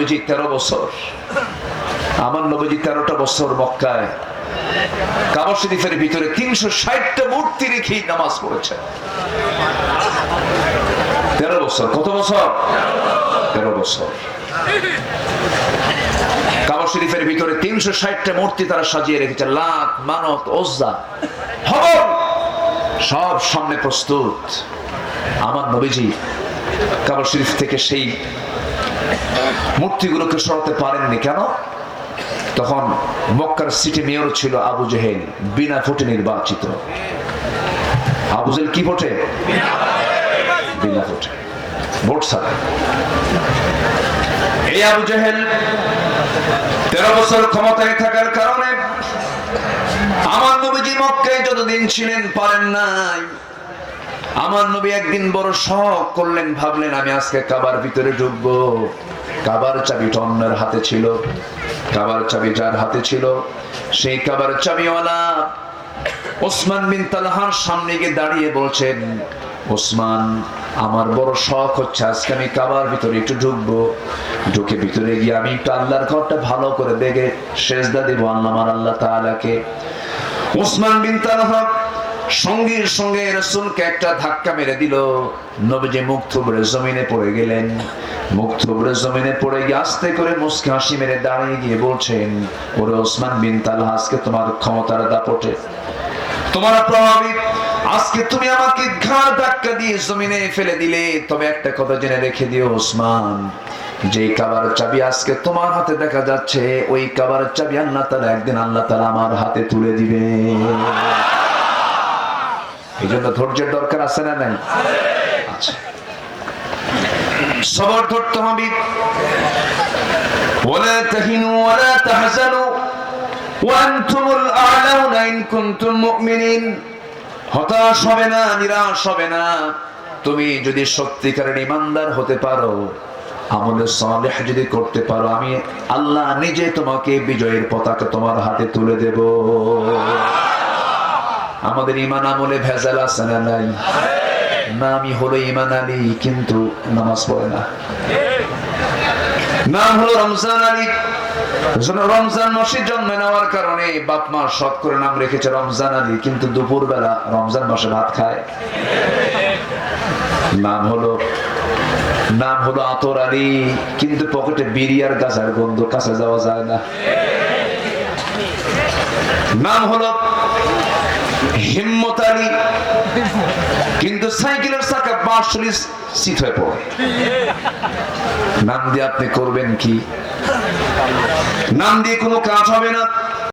নবীজি তেরো বছর। আমার নবীজি তেরোটা বছর মক্কায়। কাবা শরীফের ভিতরে তিনশো ষাটটা মূর্তি নামাজ পড়েছে। তেরো বছর। কত বছর? তেরো বছর। কাবা শরীফের ভিতরে তিনশো ষাটটা মূর্তি তারা সাজিয়ে রেখেছে। মানত, ওজ্জা, হবল। সব সামনে প্রস্তুত। আমার নবীজি কাবা শরীফ থেকে সেই মূর্তিগুলোকে সরাতে পারেননি কেন? তখন মক্কার সিটি মেয়র ছিল আবু জেহেল, বিনা ভোটে নির্বাচিত। আবু জেহেল কি ভোটে? বিনা ভোটে। ভোট ছাড়া এই আবু জেহেল তেরো বছর ক্ষমতায় থাকার কারণে আমার নবীজি মক্কায় যতদিন ছিলেন পারেন নাই। আমার নবী একদিন বড় শখ করলেন, ভাবলেন, আমি আজকে কাবার ভিতরে ঢুকবো। কাবার চাবিটা অন্যের হাতে ছিল। কাবার চাবি যার হাতে ছিল, সেই কাবার চাবিওয়ালা ওসমান বিন তালহার সামনে গিয়ে দাঁড়িয়ে বলছেন, ওসমান, আমার বড় শখ হচ্ছে আজকে আমি কাবার ভিতরে একটু ঢুকবো। ঢুকে ভিতরে গিয়ে আমি একটু আল্লাহর ঘরটা ভালো করে দেখে শেষদা দিব আল্লাহ আমার আল্লাহ তাআলাকে। ওসমান বিন তালহা সঙ্গে সঙ্গে রসুলকে একটা ধাক্কা মেরে দিল। নবীজি মুখ থুবড়ে জমিনে পড়ে গেলেন। মুখ থুবড়ে জমিনে পড়ে গিয়ে আস্তে করে মুসকে হাসি মেরে দাঁড়িয়ে গিয়ে বলছেন, ওরে ওসমান বিন তালহা, আজকে তোমার ক্ষমতার দাপটে। তোমার প্রভাবিত। আজকে তুমি আমাকে ঘাড় ধাক্কা দিয়ে জমিনে ফেলে দিলে। তবে একটা কথা জেনে রেখে দিও ওসমান যে কাবার চাবি আজকে তোমার হাতে দেখা যাচ্ছে, ওই কাবার চাবি আল্লাহ তালা একদিন আল্লাহ তালা আমার হাতে তুলে দিবে এই জন্য ধৈর্যের দরকার আছে না নাই আচ্ছা সবর ধরতে হবে ولا تهنوا ولا تحزنوا وأنتم الأعلون إن كنتم مؤمنين হতাশ হবে না নিরাশ হবে না তুমি যদি সত্যিকারের ইমানদার হতে পারো আমলে সালেহ যদি করতে পারো আমি আল্লাহ নিজে তোমাকে বিজয়ের পতাকা তোমার হাতে তুলে দেব আমাদের ইমান আমলে ভেজাল আছে না নাই? নামই হলো ইমান আলী, কিন্তু নামাজ পড়ে না। নাম হলো রমজান আলী। রমজান মাসে জন্মে নেওয়ার কারণে বাপ মা শখ করে নাম রেখেছে রমজান আলী, কিন্তু দুপুর বেলা রমজান মাসে ভাত খায়। নাম হলো নাম হলো আতর আলী, কিন্তু পকেটে বিড়ি আর গাছার গন্ধ কাছে যাওয়া যায় না। নাম হলো হিম্মত আলী। কিন্তু সাইকেলের চাকা পাঁচচল্লিশ সিট হয়ে পড়ে। নাম দিয়ে আপনি করবেন কি? নাম দিয়ে কোনো কাজ হবে না।